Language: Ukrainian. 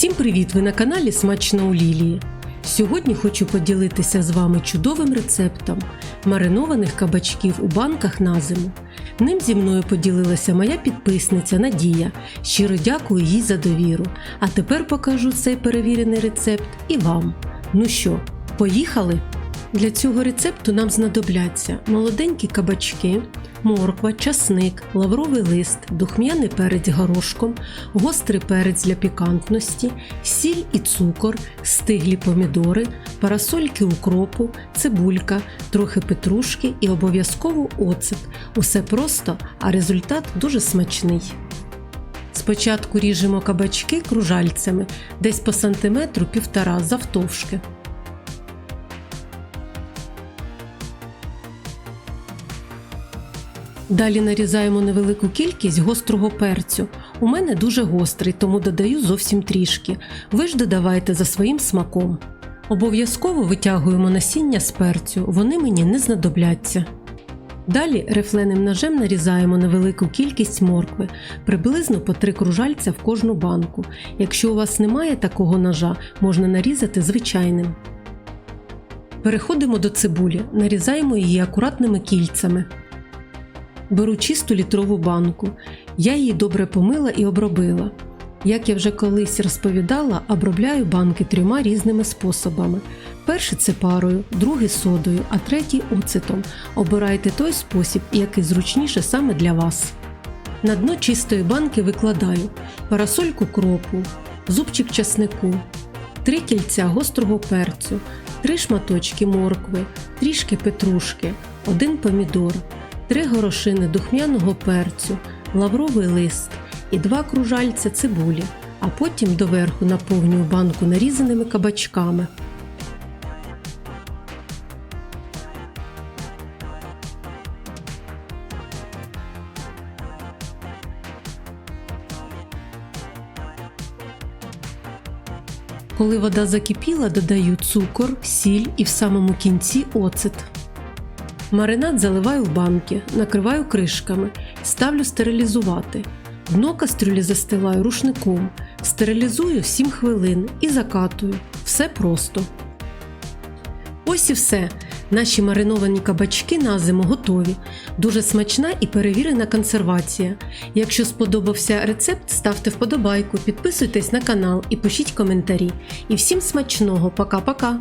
Всім привіт! Ви на каналі Смачно у Лілії. Сьогодні хочу поділитися з вами чудовим рецептом маринованих кабачків у банках на зиму. Ним зі мною поділилася моя підписниця Надія. Щиро дякую їй за довіру. А тепер покажу цей перевірений рецепт і вам. Ну що, поїхали? Для цього рецепту нам знадобляться молоденькі кабачки, морква, часник, лавровий лист, духмяний перець горошком, гострий перець для пікантності, сіль і цукор, стиглі помідори, парасольки укропу, цибулька, трохи петрушки і обов'язково оцет. Усе просто, а результат дуже смачний. Спочатку ріжемо кабачки кружальцями десь по сантиметру півтора завтовшки. Далі нарізаємо невелику кількість гострого перцю. У мене дуже гострий, тому додаю зовсім трішки. Ви ж додавайте за своїм смаком. Обов'язково витягуємо насіння з перцю, вони мені не знадобляться. Далі рифленим ножем нарізаємо невелику кількість моркви, приблизно по три кружальця в кожну банку. Якщо у вас немає такого ножа, можна нарізати звичайним. Переходимо до цибулі, нарізаємо її акуратними кільцями. Беру чисту літрову банку. Я її добре помила і обробила. Як я вже колись розповідала, обробляю банки трьома різними способами: перший це парою, другий содою, а третій оцетом. Обирайте той спосіб, який зручніше саме для вас. На дно чистої банки викладаю парасольку кропу, зубчик часнику, три кільця гострого перцю, три шматочки моркви, трішки петрушки, один помідор, три горошини духмяного перцю, лавровий лист і два кружальця цибулі, а потім доверху наповнюю банку нарізаними кабачками. Коли вода закипіла, додаю цукор, сіль і в самому кінці оцет. Маринад заливаю в банки, накриваю кришками, ставлю стерилізувати. Дно кастрюлі застилаю рушником, стерилізую 7 хвилин і закатую. Все просто. Ось і все. Наші мариновані кабачки на зиму готові. Дуже смачна і перевірена консервація. Якщо сподобався рецепт, ставте вподобайку, підписуйтесь на канал і пишіть коментарі. І всім смачного, пока-пока!